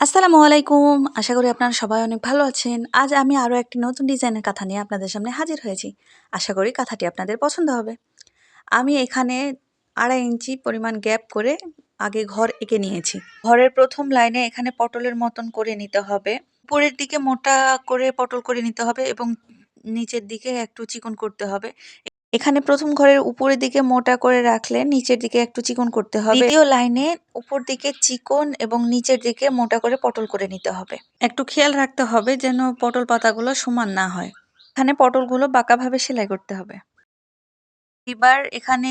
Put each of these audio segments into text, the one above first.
আসসালামু আলাইকুম। আশা করি আপনারা সবাই অনেক ভালো আছেন। আজ আমি আরও একটি নতুন ডিজাইনের কাঁথা নিয়ে আপনাদের সামনে হাজির হয়েছি। আশা করি কাঁথাটি আপনাদের পছন্দ হবে। আমি এখানে আড়াই ইঞ্চি পরিমাণ গ্যাপ করে আগে ঘর এঁকে নিয়েছি। ঘরের প্রথম লাইনে এখানে পটলের মতন করে নিতে হবে। উপরের দিকে মোটা করে পটল করে নিতে হবে এবং নিচের দিকে একটু চিকন করতে হবে। এখানে প্রথম ঘরের উপরের দিকে মোটা করে রাখলে নিচের দিকে একটু চিকন করতে হবে। দ্বিতীয় লাইনে উপর দিকে চিকন এবং নিচের দিকে মোটা করে পটল করে নিতে হবে। একটু খেয়াল রাখতে হবে যেন পটল পাতাগুলো সমান না হয়। এখানে পটলগুলো বাঁকাভাবে সেলাই করতে হবে। এবার এখানে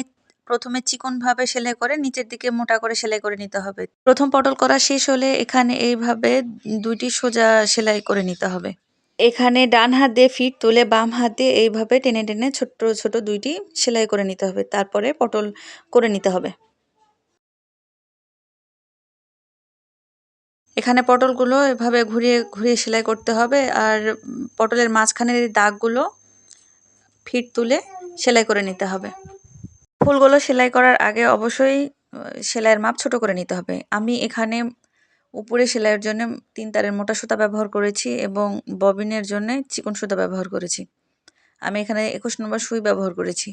প্রথমে চিকন ভাবে সেলাই করে নিচের দিকে মোটা করে সেলাই করে নিতে হবে। প্রথম পটল করা শেষ হলে এখানে এইভাবে দুইটি সোজা সেলাই করে নিতে হবে। এখানে ডান হাত দিয়ে ফিট তুলে বাম হাত দিয়ে এইভাবে টেনে টেনে ছোট্ট ছোট দুইটি সেলাই করে নিতে হবে। তারপরে পটল করে নিতে হবে। এখানে পটলগুলো এভাবে ঘুরিয়ে ঘুরিয়ে সেলাই করতে হবে আর পটলের মাঝখানের দাগগুলো ফিট তুলে সেলাই করে নিতে হবে। ফুলগুলো সেলাই করার আগে অবশ্যই সেলাইয়ের মাপ ছোট করে নিতে হবে। আমি এখানে উপরে সেলাইয়ের জন্য তিন তারের মোটা সুতা ব্যবহার করেছি এবং ববিনের জন্য চিকন সুতা ব্যবহার করেছি। আমি এখানে একুশ নম্বর সুই ব্যবহার করেছি।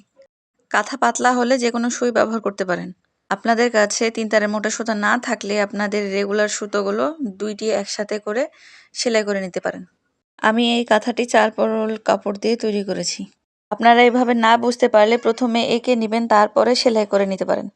কাঁথা পাতলা হলে যে কোনো সুই ব্যবহার করতে পারেন। আপনাদের কাছে তিন তারের মোটা সুতা না থাকলে আপনাদের রেগুলার সুতোগুলো দুইটি একসাথে করে সেলাই করে নিতে পারেন। আমি এই কাঁথাটি চার পরল কাপড় দিয়ে তৈরি করেছি। আপনারা এভাবে না বুঝতে পারলে প্রথমে এঁকে নেবেন, তারপরে সেলাই করে নিতে পারেন।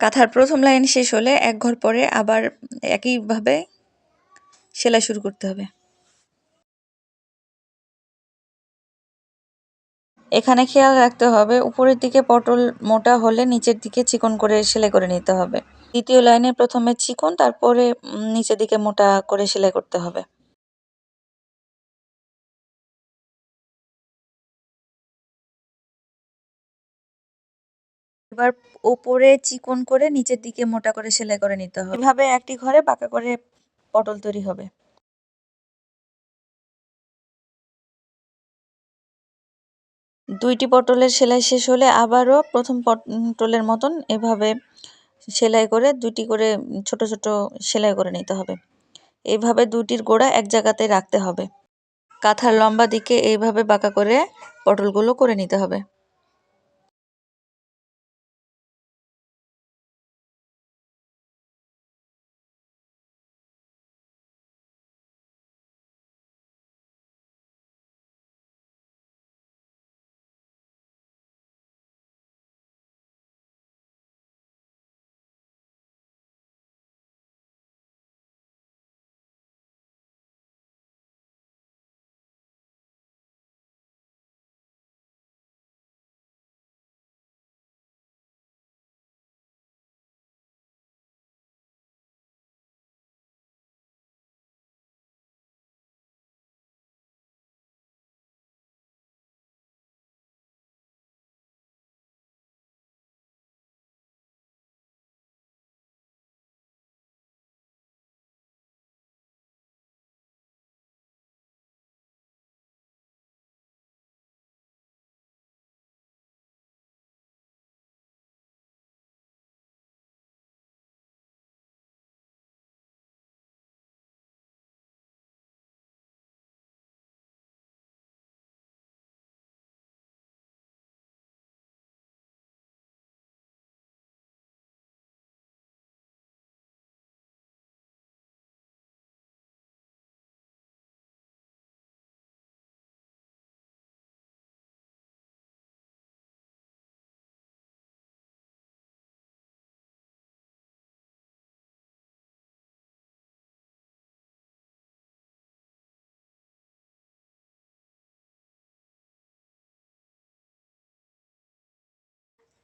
কাঁথার প্রথম লাইন শেষ হলে এক ঘর পরে আবার একইভাবে সেলাই শুরু করতে হবে। এখানে খেয়াল রাখতে হবে, উপরের দিকে পটল মোটা হলে নিচের দিকে চিকন করে সেলাই করে নিতে হবে। দ্বিতীয় লাইনে প্রথমে চিকন, তারপরে নিচের দিকে মোটা করে সেলাই করতে হবে। এবার ওপরে চিকন করে নিচের দিকে মোটা করে সেলাই করে নিতে হবে। এভাবে একটি ঘরে পাকা করে পটল তৈরি হবে। দুইটি পটলের সেলাই শেষ হলে আবারও প্রথম পটলের মতন এভাবে সেলাই করে দুটি করে ছোট ছোট সেলাই করে নিতে হবে। এইভাবে দুটির গোড়া এক জায়গাতে রাখতে হবে। কাঁথার লম্বা দিকে এইভাবে বাঁকা করে পটলগুলো করে নিতে হবে।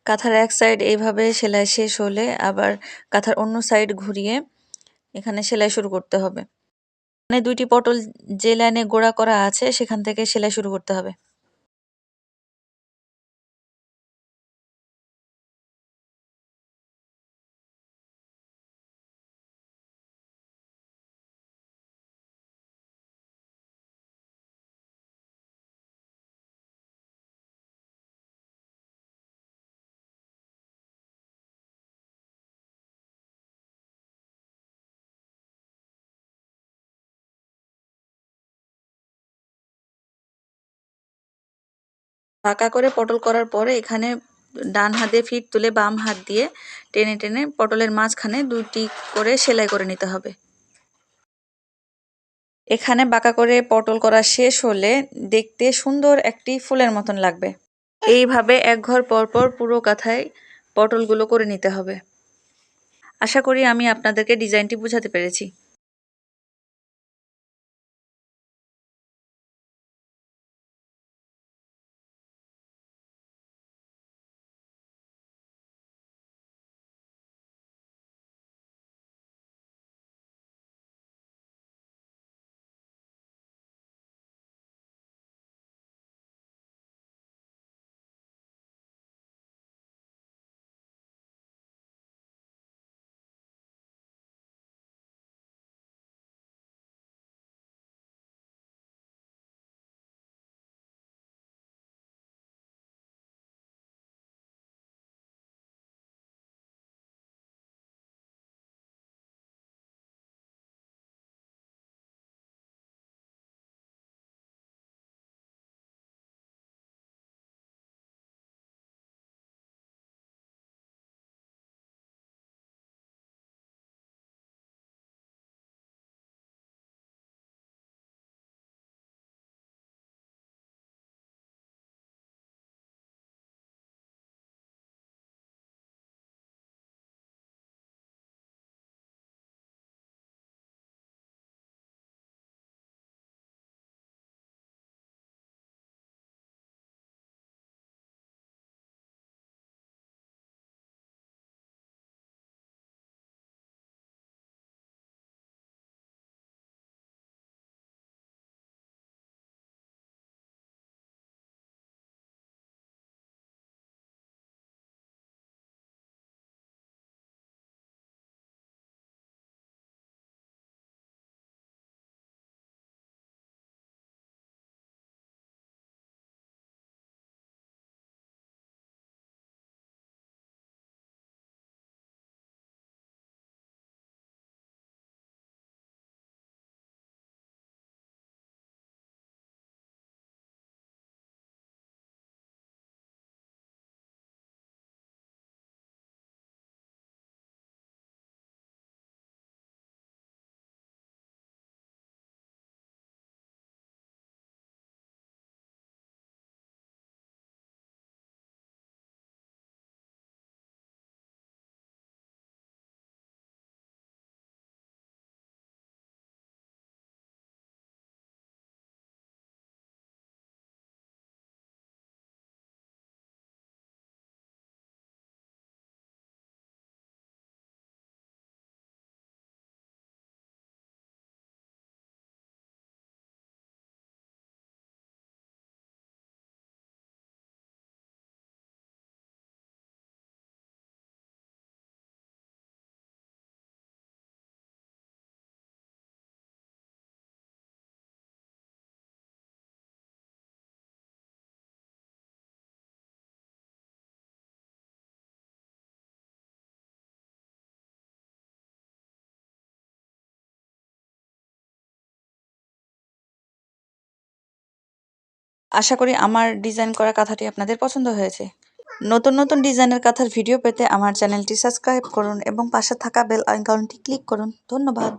কাঁথার এক সাইড এইভাবে সেলাই শেষ হলে আবার কাঁথার অন্য সাইড ঘুরিয়ে এখানে সেলাই শুরু করতে হবে। মানে দুইটি পটল যে লাইনে গোড়া করা আছে, সেখান থেকে সেলাই শুরু করতে হবে। ফাঁকা করে পটল করার পরে এখানে ডান হাত ফিট তুলে বাম হাত দিয়ে টেনে টেনে পটলের মাঝখানে দুইটি করে সেলাই করে নিতে হবে। এখানে বাঁকা করে পটল করা শেষ হলে দেখতে সুন্দর একটি ফুলের মতন লাগবে। এইভাবে এক ঘর পর পর পুরো কাঁথায় পটলগুলো করে নিতে হবে। আশা করি আমি আপনাদেরকে ডিজাইনটি বুঝাতে পেরেছি। আশা করি আমার ডিজাইন করা কাঁথাটি আপনাদের পছন্দ হয়েছে। নতুন নতুন ডিজাইনের কাঁথার ভিডিও পেতে আমার চ্যানেলটি সাবস্ক্রাইব করুন এবং পাশে থাকা বেল আইকনটি ক্লিক করুন। ধন্যবাদ।